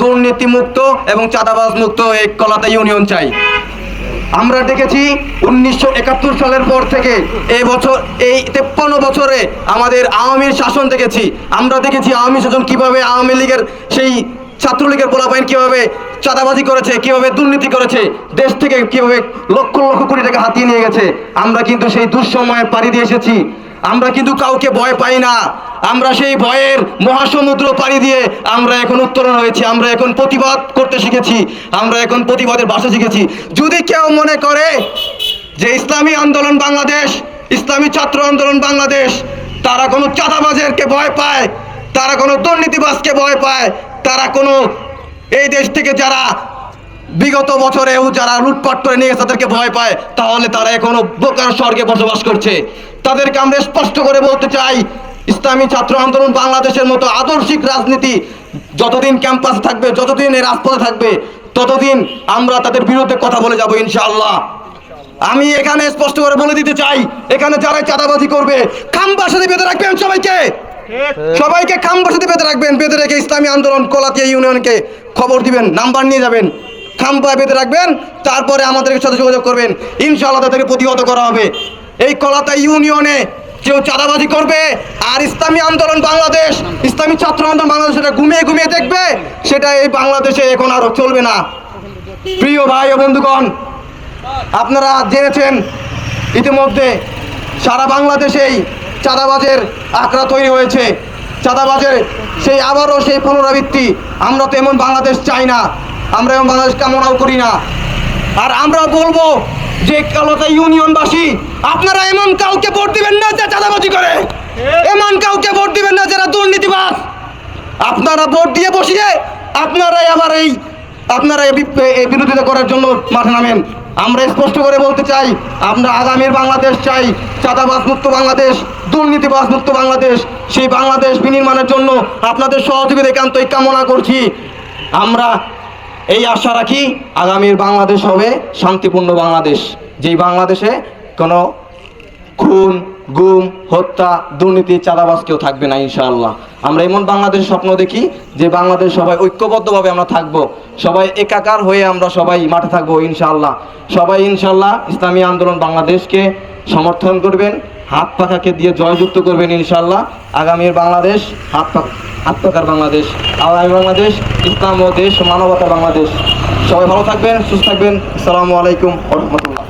দুর্নীতিমুক্ত এবং চাঁদাবাজ মুক্ত এই কলাতা ইউনিয়ন চাই। আমরা দেখেছি উনিশশো একাত্তর সালের পর থেকে এই বছর, এই তেপ্পান্ন বছরে আমাদের আওয়ামীর শাসন দেখেছি। আমরা দেখেছি আওয়ামী শাসন কীভাবে আওয়ামী লীগের সেই ছাত্রলীগের পোলাপাইন কীভাবে চাঁদাবাজি করেছে, কীভাবে দুর্নীতি করেছে, দেশ থেকে কীভাবে লক্ষ লক্ষ কোটি টাকা হাতিয়ে নিয়ে গেছে, আমরা কিন্তু সেই দুঃসময়ে পাড়ি দিয়ে এসেছি। আমরা কিন্তু কাউকে ভয় পাই না। আমরা সেই ভয়ের মহাসমুদ্র পাড়ি দিয়ে আমরা এখন উত্তরণ হয়েছি, আমরা এখন প্রতিবাদ করতে শিখেছি, আমরা এখন প্রতিবাদের ভাষা শিখেছি। যদি কেউ মনে করে যে ইসলামী আন্দোলন বাংলাদেশ, ইসলামী ছাত্র আন্দোলন বাংলাদেশ, তারা কোনো চাঁদাবাজেরকে ভয় পায়, তারা কোনো দুর্নীতিবাজকে ভয় পায় তারা কোনো এই দেশ থেকে যারা বিগত বছরেও যারা লুটপাট করে নিয়ে তাদেরকে ভয় পায়, তাহলে তারা এখনও বোকার স্বর্গে বসবাস করছে। তাদেরকে আমরা স্পষ্ট করে বলতে চাই, ইসলামী ছাত্র আন্দোলন বাংলাদেশের মতো আদর্শিক রাজনীতি যতদিন ক্যাম্পাসে থাকবে, যতদিন এই রাজপথে থাকবে, ততদিন আমরা তাদের বিরুদ্ধে কথা বলে যাব ইনশাআল্লাহ। আমি এখানে স্পষ্ট করে বলে দিতে চাই, এখানে যারাই চাঁদাবাজি করবে খাম্বার সাথে বেঁধে রাখবেন সবাইকে। সবাইকে খাম্বার সাথে বেঁধে রাখবেন, বেঁধে রেখে ইসলামী আন্দোলন, কলাতিয়া ইউনিয়নকে খবর দিবেন, নাম্বার নিয়ে যাবেন। খাম্বা বেঁধে রাখবেন, তারপরে আমাদের সাথে যোগাযোগ করবেন। ইনশাআল্লাহ তাদেরকে প্রতিহত করা হবে। এই কলাতা ইউনিয়নে কেউ চাঁদাবাজি করবে, আর ইসলামী আন্দোলন বাংলাদেশ, ইসলামী ছাত্র আন্দোলন বাংলাদেশ সেটা ঘুমিয়ে ঘুমিয়ে দেখবে, সেটা এই বাংলাদেশে এখন আর চলবে না। প্রিয় ভাই ও বন্ধুগণ, আপনারা জেনেছেন ইতিমধ্যে সারা বাংলাদেশেই চাঁদাবাজের আঁকড়া তৈরি হয়েছে। চাঁদাবাজের সেই আবারও সেই পুনরাবৃত্তি আমরা তো এমন বাংলাদেশ চাই না। আমরা এমন বাংলাদেশ কামনাও করি না। আর আমরা বলব যে কলতা ইউনিয়নবাসী, আপনারা এমন কাউকে ভোট দিবেন না যে চাঁদাবাজি করে। এমন কাউকে ভোট দিবেন না যারা দুর্নীতিবাস আপনারা ভোট দিয়ে বসিয়ে আপনারাই আবার এই আপনারা এই বিরোধিতা করার জন্য মাঠে নামেন। আমরা স্পষ্ট করে বলতে চাই, আমরা আগামীর বাংলাদেশ চাই, চাঁদাবাজ মুক্ত বাংলাদেশ, দুর্নীতিবাজ মুক্ত বাংলাদেশ, সেই বাংলাদেশ বিনির্মাণের জন্য আপনাদের সহযোগিতা একান্তই কামনা করছি। আমরা এই আশা রাখি আগামীর বাংলাদেশ হবে শান্তিপূর্ণ বাংলাদেশ। যেই বাংলাদেশে কোনো খুন হত্যা, দুর্নীতি, চাঁদাবাজ কেউ থাকবে না, ইনশাআল্লাহ। আমরা এমন বাংলাদেশের স্বপ্ন দেখি যে বাংলাদেশ সবাই ঐক্যবদ্ধভাবে আমরা থাকব। সবাই একাকার হয়ে আমরা সবাই মাঠে থাকব, ইনশাআল্লাহ। সবাই ইনশাআল্লাহ ইসলামী আন্দোলন বাংলাদেশকে সমর্থন করবেন, হাত পাখাকে দিয়ে জয়যুক্ত করবেন, ইনশাআল্লাহ। আগামীর বাংলাদেশ, হাত হাত পাখার বাংলাদেশ আগামী বাংলাদেশ, ইসলাম ও দেশ, মানবতা বাংলাদেশ। সবাই ভালো থাকবেন, সুস্থ থাকবেন। আসসালামু আলাইকুম রহমতুল্লাহ।